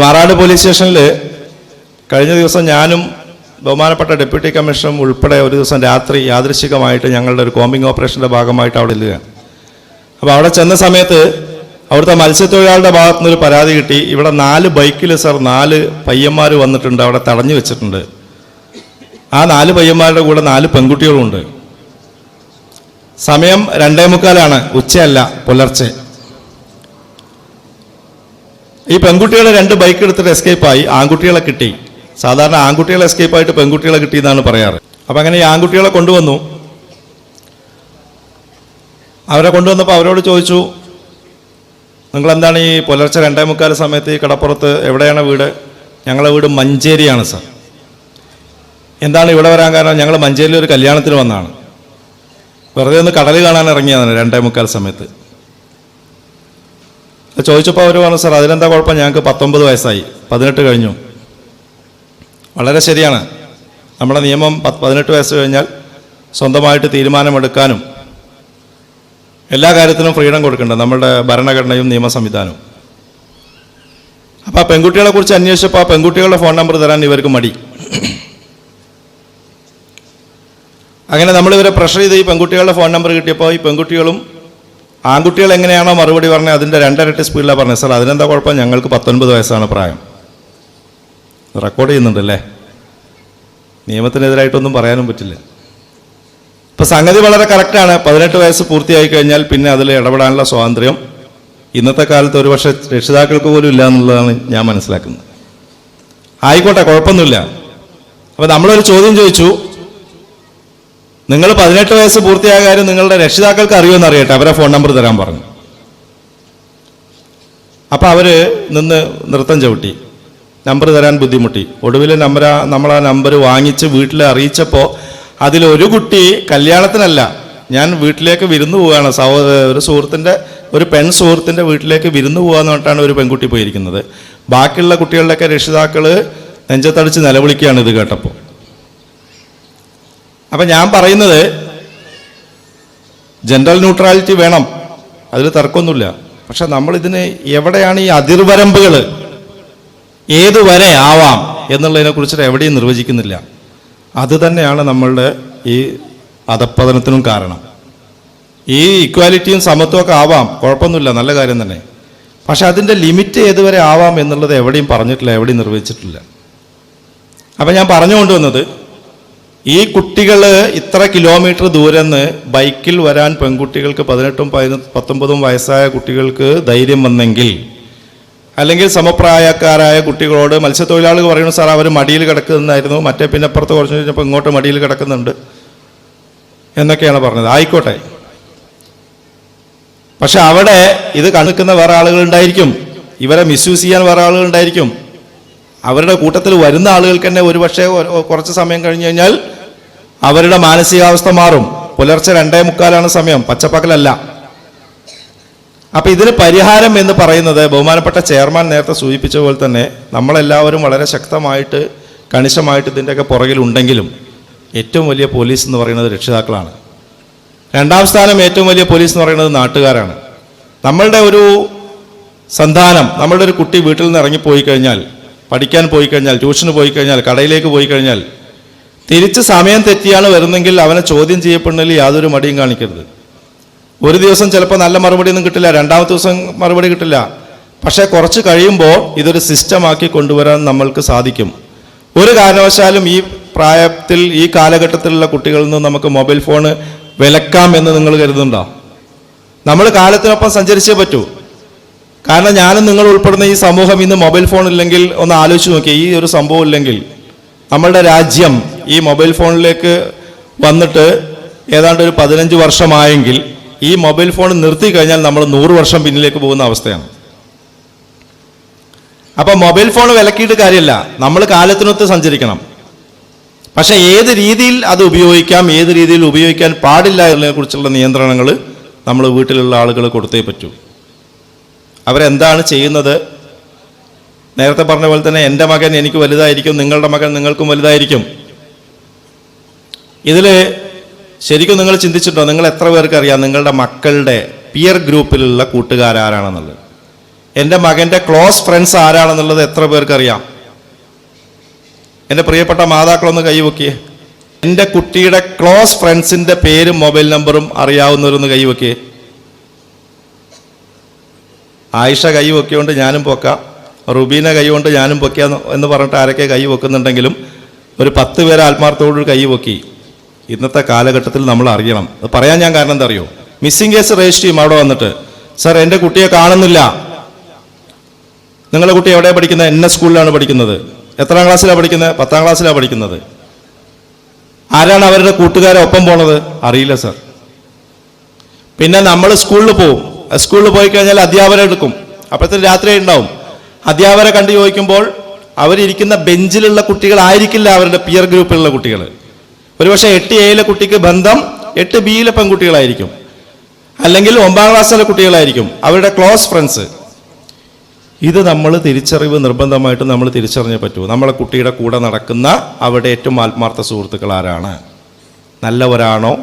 Marad police സ്റ്റേഷനിൽ കഴിഞ്ഞ ദിവസം ഞാനും ബഹുമാനപ്പെട്ട ഡെപ്യൂട്ടി കമ്മീഷണറും ഉൾപ്പെടെ ഒരു ദിവസം രാത്രി യാദൃശികമായിട്ട് ഞങ്ങളുടെ ഒരു കോമ്പിംഗ് ഓപ്പറേഷന്റെ ഭാഗമായിട്ട് അവിടെ ഇല്ല അപ്പോൾ അവിടെ ചെന്ന സമയത്ത് അവിടുത്തെ മത്സ്യത്തൊഴിലാളിയുടെ ഭാഗത്തു നിന്നൊരു പരാതി കിട്ടി. ഇവിടെ നാല് ബൈക്കിൽ സർ നാല് പയ്യന്മാർ വന്നിട്ടുണ്ട് അവിടെ തടഞ്ഞു വെച്ചിട്ടുണ്ട്. ആ നാല് പയ്യന്മാരുടെ കൂടെ നാല് പെൺകുട്ടികളുമുണ്ട് സമയം രണ്ടേ മുക്കാലാണ് ഉച്ചയല്ല പുലർച്ചെ. ഈ പെൺകുട്ടികളെ രണ്ട് ബൈക്ക് എടുത്തിട്ട് എസ്കേപ്പ് ആയി. ആൺകുട്ടികളെ കിട്ടി. സാധാരണ ആൺകുട്ടികളെ എസ്കേപ്പ് ആയിട്ട് പെൺകുട്ടികളെ കിട്ടി എന്നാണ് പറയാറ്. അപ്പം അങ്ങനെ ഈ ആൺകുട്ടികളെ കൊണ്ടുവന്നു. അവരെ കൊണ്ടുവന്നപ്പോൾ അവരോട് ചോദിച്ചു നിങ്ങളെന്താണ് ഈ പുലർച്ചെ രണ്ടേ മുക്കാൽ സമയത്ത് ഈ കടപ്പുറത്ത് എവിടെയാണ് വീട്? ഞങ്ങളെ വീട് മഞ്ചേരിയാണ് സർ എന്താണ് ഇവിടെ വരാൻ കാരണം? ഞങ്ങൾ മഞ്ചേരിയിൽ ഒരു കല്യാണത്തിന് വന്നാണ് വെറുതെ ഒന്ന് കടൽ കാണാൻ ഇറങ്ങിയതാണ് രണ്ടേ മുക്കാൽ സമയത്ത്. ചോദിച്ചപ്പോൾ അവർ പറഞ്ഞു സാർ അതിലെന്താ കുഴപ്പം? ഞങ്ങൾക്ക് പത്തൊമ്പത് വയസ്സായി. പതിനെട്ട് കഴിഞ്ഞു. വളരെ ശരിയാണ്. നമ്മുടെ നിയമം പതിനെട്ട് വയസ്സ് കഴിഞ്ഞാൽ സ്വന്തമായിട്ട് തീരുമാനമെടുക്കാനും എല്ലാ കാര്യത്തിനും ഫ്രീഡം കൊടുക്കേണ്ടത് നമ്മുടെ ഭരണഘടനയും നിയമ സംവിധാനവും. അപ്പോൾ ആ പെൺകുട്ടികളെ കുറിച്ച് അന്വേഷിച്ചപ്പോൾ ആ പെൺകുട്ടികളുടെ ഫോൺ നമ്പർ തരാൻ ഇവർക്ക് മടി. അങ്ങനെ നമ്മളിവരെ പ്രഷർ ചെയ്ത് ഈ പെൺകുട്ടികളുടെ ഫോൺ നമ്പർ കിട്ടിയപ്പോൾ ഈ പെൺകുട്ടികളും ആൺകുട്ടികൾ എങ്ങനെയാണോ മറുപടി പറഞ്ഞത്? അതിന്റെ രണ്ടരട്ടി സ്പീഡിലാണ് പറഞ്ഞത്. സാർ അതിനെന്താ കുഴപ്പം? ഞങ്ങൾക്ക് പത്തൊൻപത് വയസ്സാണ് പ്രായം. റെക്കോർഡ് ചെയ്യുന്നുണ്ടല്ലേ നിയമത്തിനെതിരായിട്ടൊന്നും പറയാനും പറ്റില്ല. ഇപ്പം സംഗതി വളരെ കറക്റ്റാണ് പതിനെട്ട് വയസ്സ് പൂർത്തിയായി കഴിഞ്ഞാൽ പിന്നെ അതിൽ ഇടപെടാനുള്ള സ്വാതന്ത്ര്യം ഇന്നത്തെ കാലത്ത് ഒരുപക്ഷെ രക്ഷിതാക്കൾക്ക് പോലും ഇല്ല എന്നുള്ളതാണ് ഞാൻ മനസ്സിലാക്കുന്നത്. ആയിക്കോട്ടെ കുഴപ്പമൊന്നുമില്ല. അപ്പം നമ്മളൊരു ചോദ്യം ചോദിച്ചു. നിങ്ങൾ പതിനെട്ട് വയസ്സ് പൂർത്തിയായ കാര്യം നിങ്ങളുടെ രക്ഷിതാക്കൾക്ക് അറിയുമെന്ന് അറിയട്ടെ. അവരെ ഫോൺ നമ്പർ തരാൻ പറഞ്ഞു. അപ്പം അവർ നിന്ന് നൃത്തം ചവിട്ടി. നമ്പർ തരാൻ ബുദ്ധിമുട്ടി. ഒടുവിൽ നമ്പർ നമ്മൾ ആ നമ്പർ വാങ്ങിച്ച് വീട്ടിൽ അറിയിച്ചപ്പോൾ അതിലൊരു കുട്ടി കല്യാണത്തിനല്ല ഞാൻ വീട്ടിലേക്ക് വിരുന്നു പോവുകയാണ്. സഹോ ഒരു സുഹൃത്തിന്റെ ഒരു പെൺ സുഹൃത്തിന്റെ വീട്ടിലേക്ക് വിരുന്നു പോകാന്ന് പറഞ്ഞിട്ടാണ് ഒരു പെൺകുട്ടി പോയിരിക്കുന്നത്. ബാക്കിയുള്ള കുട്ടികളുടെയൊക്കെ രക്ഷിതാക്കൾ നെഞ്ചത്തടിച്ച് നിലവിളിക്കുകയാണ് ഇത് കേട്ടപ്പോൾ അപ്പം ഞാൻ പറയുന്നത് ജനറൽ ന്യൂട്രാലിറ്റി വേണം. അതിൽ തർക്കമൊന്നുമില്ല. പക്ഷെ നമ്മളിതിന് എവിടെയാണ് ഈ അതിർവരമ്പുകൾ ഏതുവരെ ആവാം എന്നുള്ളതിനെ കുറിച്ചിട്ട് എവിടെയും നിർവചിക്കുന്നില്ല. അത് തന്നെയാണ് നമ്മളുടെ ഈ അധപ്പതനത്തിനും കാരണം. ഈ ഇക്വാലിറ്റിയും സമത്വം ഒക്കെ ആവാം. കുഴപ്പമൊന്നുമില്ല. നല്ല കാര്യം തന്നെ. പക്ഷെ അതിന്റെ ലിമിറ്റ് ഏതുവരെ ആവാം എന്നുള്ളത് എവിടെയും പറഞ്ഞിട്ടില്ല എവിടെയും നിർവചിച്ചിട്ടില്ല. അപ്പം ഞാൻ പറഞ്ഞുകൊണ്ടുവന്നത് ഈ കുട്ടികൾ ഇത്ര കിലോമീറ്റർ ദൂരെന്ന് ബൈക്കിൽ വരാൻ പെൺകുട്ടികൾക്ക് പതിനെട്ടും പതിന പത്തൊമ്പതും വയസ്സായ കുട്ടികൾക്ക് ധൈര്യം വന്നെങ്കിൽ അല്ലെങ്കിൽ സമപ്രായക്കാരായ കുട്ടികളോട് മത്സ്യത്തൊഴിലാളികൾ പറയുന്നു സാർ അവർ മടിയിൽ കിടക്കുന്നതായിരുന്നു മറ്റേ പിന്നെ അപ്പുറത്ത് കുറച്ച് കഴിഞ്ഞപ്പോൾ ഇങ്ങോട്ട് മടിയിൽ കിടക്കുന്നുണ്ട്. എന്നൊക്കെയാണ് പറഞ്ഞത്. ആയിക്കോട്ടെ. പക്ഷെ അവിടെ ഇത് കണക്കുന്ന വേറെ ആളുകളുണ്ടായിരിക്കും ഇവരെ മിസ്യൂസ് ചെയ്യാൻ വേറെ ആളുകളുണ്ടായിരിക്കും അവരുടെ കൂട്ടത്തിൽ വരുന്ന ആളുകൾക്ക് തന്നെ ഒരുപക്ഷെ കുറച്ച് സമയം കഴിഞ്ഞ് കഴിഞ്ഞാൽ അവരുടെ മാനസികാവസ്ഥ മാറും. പുലർച്ചെ രണ്ടേ മുക്കാലാണ് സമയം. പച്ചപ്പകലല്ല. അപ്പൊ ഇതിന് പരിഹാരം എന്ന് പറയുന്നത് ബഹുമാനപ്പെട്ട ചെയർമാൻ നേരത്തെ സൂചിപ്പിച്ച പോലെ തന്നെ നമ്മളെല്ലാവരും വളരെ ശക്തമായിട്ട് കണിശമായിട്ട് ഇതിന്റെയൊക്കെ പുറകിലുണ്ടെങ്കിലും ഏറ്റവും വലിയ പോലീസ് എന്ന് പറയുന്നത് രക്ഷിതാക്കളാണ്. രണ്ടാം സ്ഥാനം ഏറ്റവും വലിയ പോലീസ് എന്ന് പറയുന്നത് നാട്ടുകാരാണ്. നമ്മളുടെ ഒരു സന്താനം നമ്മളുടെ ഒരു കുട്ടി വീട്ടിൽ നിന്ന് ഇറങ്ങിപ്പോയി കഴിഞ്ഞാൽ പഠിക്കാൻ പോയി കഴിഞ്ഞാൽ ട്യൂഷന് പോയി കഴിഞ്ഞാൽ കടയിലേക്ക് പോയി കഴിഞ്ഞാൽ തിരിച്ച് സമയം തെറ്റിയാണ് വരുന്നെങ്കിൽ അവനെ ചോദ്യം ചെയ്യപ്പെടുന്നതിൽ യാതൊരു മടിയും കാണിക്കരുത്. ഒരു ദിവസം ചിലപ്പോൾ നല്ല മറുപടി ഒന്നും കിട്ടില്ല രണ്ടാമത്തെ ദിവസം മറുപടി കിട്ടില്ല. പക്ഷേ കുറച്ച് കഴിയുമ്പോൾ ഇതൊരു സിസ്റ്റമാക്കി കൊണ്ടുവരാൻ നമ്മൾക്ക് സാധിക്കും. ഒരു കാരണവശാലും ഈ പ്രായത്തിൽ ഈ കാലഘട്ടത്തിലുള്ള കുട്ടികളിൽ നിന്ന് നമുക്ക് മൊബൈൽ ഫോൺ വിലക്കാം എന്ന് നിങ്ങൾ കരുതുന്നുണ്ടോ? നമ്മൾ കാലത്തിനൊപ്പം സഞ്ചരിച്ചേ പറ്റൂ. കാരണം ഞാനും നിങ്ങൾ ഉൾപ്പെടുന്ന ഈ സമൂഹം ഇന്ന് മൊബൈൽ ഫോൺ ഇല്ലെങ്കിൽ ഒന്ന് ആലോചിച്ച് നോക്കിയാൽ ഈ ഒരു സംഭവം ഇല്ലെങ്കിൽ നമ്മളുടെ രാജ്യം ഈ മൊബൈൽ ഫോണിലേക്ക് വന്നിട്ട് ഏതാണ്ട് ഒരു പതിനഞ്ച് വർഷമായെങ്കിൽ ഈ മൊബൈൽ ഫോൺ നിർത്തി കഴിഞ്ഞാൽ നമ്മൾ നൂറ് വർഷം പിന്നിലേക്ക് പോകുന്ന അവസ്ഥയാണ്. അപ്പൊ മൊബൈൽ ഫോൺ വിലക്കിയിട്ട് കാര്യമില്ല നമ്മൾ കാലത്തിനൊത്ത് സഞ്ചരിക്കണം. പക്ഷേ ഏത് രീതിയിൽ അത് ഉപയോഗിക്കാം ഏത് രീതിയിൽ ഉപയോഗിക്കാൻ പാടില്ല എന്നതിനെ കുറിച്ചുള്ള നിയന്ത്രണങ്ങൾ നമ്മൾ വീട്ടിലുള്ള ആളുകൾ കൊടുത്തേ പറ്റൂ. അവരെന്താണ് ചെയ്യുന്നത്? നേരത്തെ പറഞ്ഞ പോലെ തന്നെ എന്റെ മകൻ എനിക്ക് വലുതായിരിക്കും നിങ്ങളുടെ മകൻ നിങ്ങൾക്കും വലുതായിരിക്കും. ഇതിൽ ശരിക്കും നിങ്ങൾ ചിന്തിച്ചിട്ടോ നിങ്ങൾ എത്ര പേർക്ക് അറിയാം നിങ്ങളുടെ മക്കളുടെ പിയർ ഗ്രൂപ്പിലുള്ള കൂട്ടുകാരാരാണെന്നുള്ളത് എന്റെ മകന്റെ ക്ലോസ് ഫ്രണ്ട്സ് ആരാണെന്നുള്ളത് എത്ര പേർക്ക് അറിയാം? എന്റെ പ്രിയപ്പെട്ട മാതാക്കളൊന്ന് കൈവക്കിയേ എന്റെ കുട്ടിയുടെ ക്ലോസ് ഫ്രണ്ട്സിന്റെ പേരും മൊബൈൽ നമ്പറും അറിയാവുന്നവരൊന്ന് കൈവക്കിയേ ആയിഷ കൈവക്കിയോണ്ട് ഞാനും പൊക്കാം. റുബീന കൈ കൊണ്ട് ഞാനും പൊക്കാം എന്ന് പറഞ്ഞിട്ട് ആരൊക്കെ കൈ വെക്കുന്നുണ്ടെങ്കിലും ഒരു പത്ത് പേര് ആത്മാർത്ഥത്തോട് കൈ പൊക്കി. ഇന്നത്തെ കാലഘട്ടത്തിൽ നമ്മൾ അറിയണം. അത് പറയാൻ ഞാൻ കാരണം എന്താ അറിയോ? മിസ്സിംഗ് കേസ് രജിസ്റ്റർ ചെയ്യും അവിടെ വന്നിട്ട് സാർ എന്റെ കുട്ടിയെ കാണുന്നില്ല. നിങ്ങളുടെ കുട്ടി എവിടെയാണ് പഠിക്കുന്നത്? എന്ന സ്കൂളിലാണ് പഠിക്കുന്നത്. എത്രാം ക്ലാസ്സിലാണ് പഠിക്കുന്നത്? പത്താം ക്ലാസ്സിലാണ് പഠിക്കുന്നത്. ആരാണ് അവരുടെ കൂട്ടുകാരെ ഒപ്പം പോണത്? അറിയില്ല സാർ പിന്നെ നമ്മൾ സ്കൂളിൽ പോവും. സ്കൂളിൽ പോയി കഴിഞ്ഞാൽ അധ്യാപനം എടുക്കും. അപ്പോഴത്തെ രാത്രി ഉണ്ടാവും. അധ്യാപകരെ കണ്ടു ചോദിക്കുമ്പോൾ അവരിരിക്കുന്ന ബെഞ്ചിലുള്ള കുട്ടികളായിരിക്കില്ല അവരുടെ പിയർ ഗ്രൂപ്പിലുള്ള കുട്ടികൾ. ഒരുപക്ഷെ എട്ട് എയിലെ കുട്ടിക്ക് ബന്ധം എട്ട് ബിയിലെ പെൺകുട്ടികളായിരിക്കും. അല്ലെങ്കിൽ ഒമ്പതാം ക്ലാസ്സിലെ കുട്ടികളായിരിക്കും. അവരുടെ ക്ലോസ് ഫ്രണ്ട്സ് ഇത് നമ്മൾ തിരിച്ചറിവ് നിർബന്ധമായിട്ട് നമ്മൾ തിരിച്ചറിഞ്ഞേ പറ്റൂ. നമ്മളെ കുട്ടിയുടെ കൂടെ നടക്കുന്ന അവിടെ ഏറ്റവും ആത്മാർത്ഥ സുഹൃത്തുക്കൾ ആരാണ്? നല്ലവരാണോ?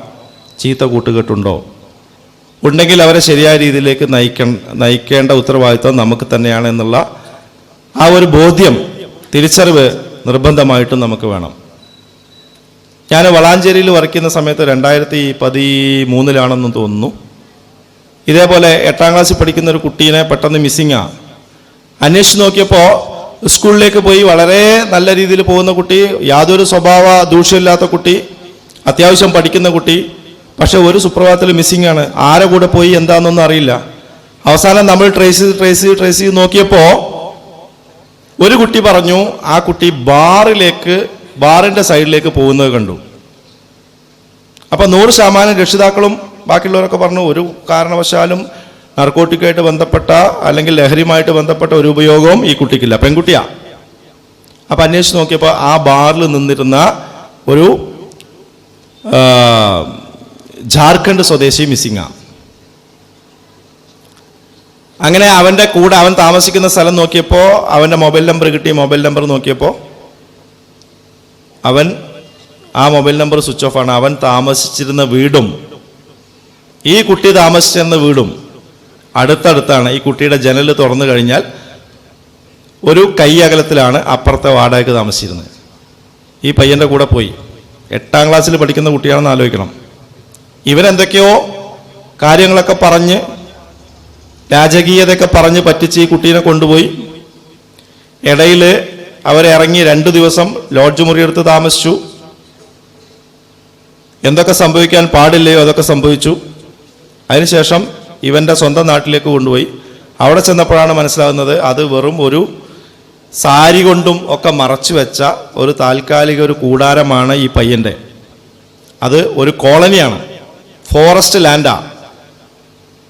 ചീത്ത കൂട്ടുകെട്ടുണ്ടോ? ഉണ്ടെങ്കിൽ അവരെ ശരിയായ രീതിയിലേക്ക് നയിക്ക നയിക്കേണ്ട ഉത്തരവാദിത്വം നമുക്ക് തന്നെയാണ് എന്നുള്ള ആ ഒരു ബോധ്യം തിരിച്ചറിവ് നിർബന്ധമായിട്ടും നമുക്ക് വേണം. ഞാൻ വളാഞ്ചേരിയിൽ വർക്ക് ചെയ്യുന്ന സമയത്ത് രണ്ടായിരത്തി പതിമൂന്നിലാണെന്ന് തോന്നുന്നു. ഇതേപോലെ എട്ടാം ക്ലാസ്സിൽ പഠിക്കുന്ന ഒരു കുട്ടീനെ പെട്ടെന്ന് മിസ്സിങ്ങാ അന്വേഷിച്ച് നോക്കിയപ്പോൾ സ്കൂളിലേക്ക് പോയി വളരെ നല്ല രീതിയിൽ പോകുന്ന കുട്ടി യാതൊരു സ്വഭാവ ദൂഷ്യമില്ലാത്ത കുട്ടി അത്യാവശ്യം പഠിക്കുന്ന കുട്ടി പക്ഷെ ഒരു സുപ്രഭാതത്തിൽ മിസ്സിംഗ് ആണ്. ആരെ കൂടെ പോയി എന്താണെന്നൊന്നും അറിയില്ല. അവസാനം നമ്മൾ ട്രേസ് ചെയ്ത് ട്രേസ് ചെയ്ത് ട്രേസ് ചെയ്ത് നോക്കിയപ്പോൾ ഒരു കുട്ടി പറഞ്ഞു ആ കുട്ടി ബാറിലേക്ക് ബാറിന്റെ സൈഡിലേക്ക് പോകുന്നത് കണ്ടു. അപ്പം നൂറ് ശതമാനം രക്ഷിതാക്കളും ബാക്കിയുള്ളവരൊക്കെ പറഞ്ഞു ഒരു കാരണവശാലും നർക്കോട്ടിക്കായിട്ട് ബന്ധപ്പെട്ട അല്ലെങ്കിൽ ലഹരിയുമായിട്ട് ബന്ധപ്പെട്ട ഒരു ഉപയോഗവും ഈ കുട്ടിക്കില്ല. പെൺകുട്ടിയാ. അപ്പം അന്വേഷിച്ച് നോക്കിയപ്പോൾ ആ ബാറിൽ നിന്നിരുന്ന ഒരു ജാർഖണ്ഡ് സ്വദേശി മിസ്സിംഗാ. അങ്ങനെ അവന്റെ കൂടെ അവൻ താമസിക്കുന്ന സ്ഥലം നോക്കിയപ്പോൾ അവന്റെ മൊബൈൽ നമ്പർ കിട്ടി മൊബൈൽ നമ്പർ നോക്കിയപ്പോൾ അവൻ ആ മൊബൈൽ നമ്പർ സ്വിച്ച് ഓഫ് ആണ്. അവൻ താമസിച്ചിരുന്ന വീടും ഈ കുട്ടി താമസിച്ചിരുന്ന വീടും അടുത്തടുത്താണ്. ഈ കുട്ടിയുടെ ജനൽ തുറന്നു കഴിഞ്ഞാൽ ഒരു കൈ അകലത്തിലാണ് അപ്പുറത്തെ വാടകയ്ക്ക് താമസിച്ചിരുന്നത്. ഈ പയ്യന്റെ കൂടെ പോയി. എട്ടാം ക്ലാസ്സിൽ പഠിക്കുന്ന കുട്ടിയാണെന്ന് ആലോചിക്കണം. ഇവരെന്തൊക്കെയോ കാര്യങ്ങളൊക്കെ പറഞ്ഞ് രാജകീയതയൊക്കെ പറഞ്ഞ് പറ്റിച്ച് ഈ കുട്ടീനെ കൊണ്ടുപോയി. ഇടയിൽ അവരിറങ്ങി രണ്ട് ദിവസം ലോഡ്ജ് മുറിയെടുത്ത് താമസിച്ചു. എന്തൊക്കെ സംഭവിക്കാൻ പാടില്ലയോ അതൊക്കെ സംഭവിച്ചു. അതിനുശേഷം ഇവന്റെ സ്വന്തം നാട്ടിലേക്ക് കൊണ്ടുപോയി. അവിടെ ചെന്നപ്പോഴാണ് മനസ്സിലാകുന്നത് അത് വെറും ഒരു സാരി കൊണ്ടും ഒക്കെ മറച്ചു വെച്ച ഒരു താൽക്കാലിക ഒരു കൂടാരമാണ് ഈ പയ്യന്റെ അത് ഒരു കോളനിയാണ്. ഫോറസ്റ്റ് ലാൻഡാ.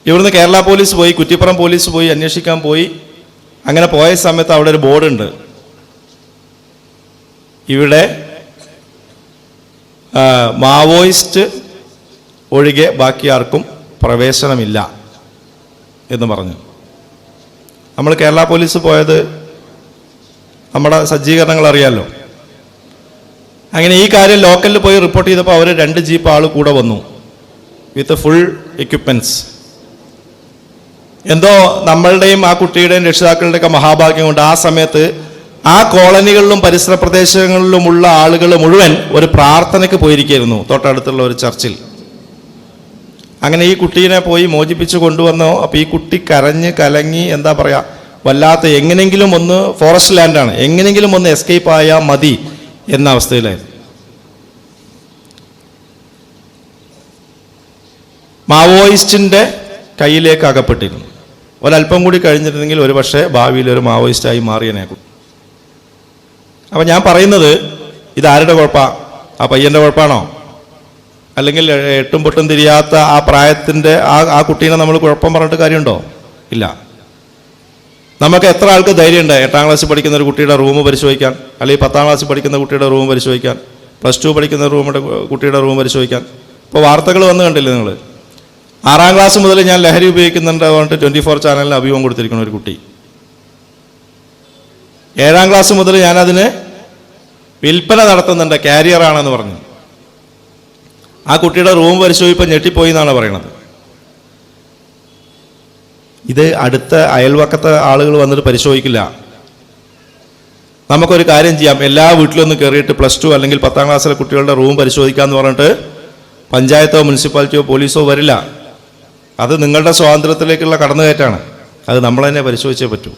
ഇവിടുന്ന് കേരള പോലീസ് പോയി കുറ്റിപ്പുറം പോലീസ് പോയി അന്വേഷിക്കാൻ പോയി. അങ്ങനെ പോയ സമയത്ത് അവിടെ ഒരു ബോർഡുണ്ട്. ഇവിടെ മാവോയിസ്റ്റ് ഒഴികെ ബാക്കി ആർക്കും പ്രവേശനമില്ല എന്ന് പറഞ്ഞു. നമ്മൾ കേരള പോലീസ് പോയത് നമ്മുടെ സജ്ജീകരണങ്ങൾ അറിയാമല്ലോ അങ്ങനെ ഈ കാര്യം ലോക്കലിൽ പോയി റിപ്പോർട്ട് ചെയ്തപ്പോൾ അവർ രണ്ട് ജീപ്പ് ആൾ കൂടെ വന്നു. വിത്ത് ഫുൾ എക്യുപ്മെന്റ്സ് എന്തോ നമ്മളുടെയും ആ കുട്ടിയുടെയും രക്ഷിതാക്കളുടെയൊക്കെ മഹാഭാഗ്യം കൊണ്ട് ആ സമയത്ത് ആ കോളനികളിലും പരിസര പ്രദേശങ്ങളിലുമുള്ള ആളുകൾ മുഴുവൻ ഒരു പ്രാർത്ഥനയ്ക്ക് പോയിരിക്കുന്നു തൊട്ടടുത്തുള്ള ഒരു ചർച്ചിൽ. അങ്ങനെ ഈ കുട്ടീനെ പോയി മോചിപ്പിച്ച് കൊണ്ടുവന്നോ. അപ്പോൾ ഈ കുട്ടി കരഞ്ഞ് കലങ്ങി എന്താ പറയുക വല്ലാത്ത എങ്ങനെങ്കിലും ഒന്ന് ഫോറസ്റ്റ് ലാൻഡാണ് എങ്ങനെങ്കിലും ഒന്ന് എസ്കേപ്പ് ആയാൽ മതി എന്ന അവസ്ഥയിലായിരുന്നു. മാവോയിസ്റ്റിന്റെ കയ്യിലേക്ക് അകപ്പെട്ടിരുന്നു. ഒരല്പം കൂടി കഴിഞ്ഞിരുന്നെങ്കിൽ ഒരു പക്ഷേ ഭാവിയിൽ ഒരു മാവോയിസ്റ്റായി മാറിയനേക്കും. അപ്പം ഞാൻ പറയുന്നത് ഇതാരുടെ കുഴപ്പമാണ് ആ പയ്യന്റെ കുഴപ്പമാണോ അല്ലെങ്കിൽ എട്ടും പൊട്ടും തിരിയാത്ത ആ പ്രായത്തിന്റെ ആ ആ കുട്ടീനെ നമ്മൾ കുഴപ്പം പറഞ്ഞിട്ട് കാര്യമുണ്ടോ? ഇല്ല. നമുക്ക് എത്ര ആൾക്ക് ധൈര്യമുണ്ട് എട്ടാം ക്ലാസ്സിൽ പഠിക്കുന്ന ഒരു കുട്ടിയുടെ റൂം പരിശോധിക്കാൻ? അല്ലെങ്കിൽ പത്താം ക്ലാസ്സിൽ പഠിക്കുന്ന കുട്ടിയുടെ റൂം പരിശോധിക്കാൻ? പ്ലസ് ടു പഠിക്കുന്ന റൂമുടെ കുട്ടിയുടെ റൂം പരിശോധിക്കാൻ? ഇപ്പോൾ വാർത്തകൾ വന്നു കണ്ടില്ലേ നിങ്ങൾ ആറാം ക്ലാസ് മുതൽ ഞാൻ ലഹരി ഉപയോഗിക്കുന്നുണ്ട് പറഞ്ഞിട്ട് ട്വന്റി ഫോർ ചാനലിന് അഭിമുഖം കൊടുത്തിരിക്കുന്ന ഒരു കുട്ടി. ഏഴാം ക്ലാസ് മുതൽ ഞാനതിന് വിൽപ്പന നടത്തുന്നുണ്ട് കാരിയറാണെന്ന് പറഞ്ഞു. ആ കുട്ടിയുടെ റൂം പരിശോധിപ്പോൾ ഞെട്ടിപ്പോയി എന്നാണ് പറയണത്. ഇത് അടുത്ത അയൽവക്കത്തെ ആളുകൾ വന്നിട്ട് പരിശോധിക്കില്ല. നമുക്കൊരു കാര്യം ചെയ്യാം എല്ലാ വീട്ടിലൊന്നും കയറിയിട്ട് പ്ലസ് ടു അല്ലെങ്കിൽ പത്താം ക്ലാസ്സിലെ കുട്ടികളുടെ റൂം പരിശോധിക്കാമെന്ന് പറഞ്ഞിട്ട് പഞ്ചായത്തോ മുനിസിപ്പാലിറ്റിയോ പോലീസോ വരില്ല. അത് നിങ്ങളുടെ സ്വാതന്ത്ര്യത്തിലേക്കുള്ള കടന്നുകയറ്റാണ്. അത് നമ്മൾ തന്നെ പരിശോധിച്ചേ പറ്റൂ.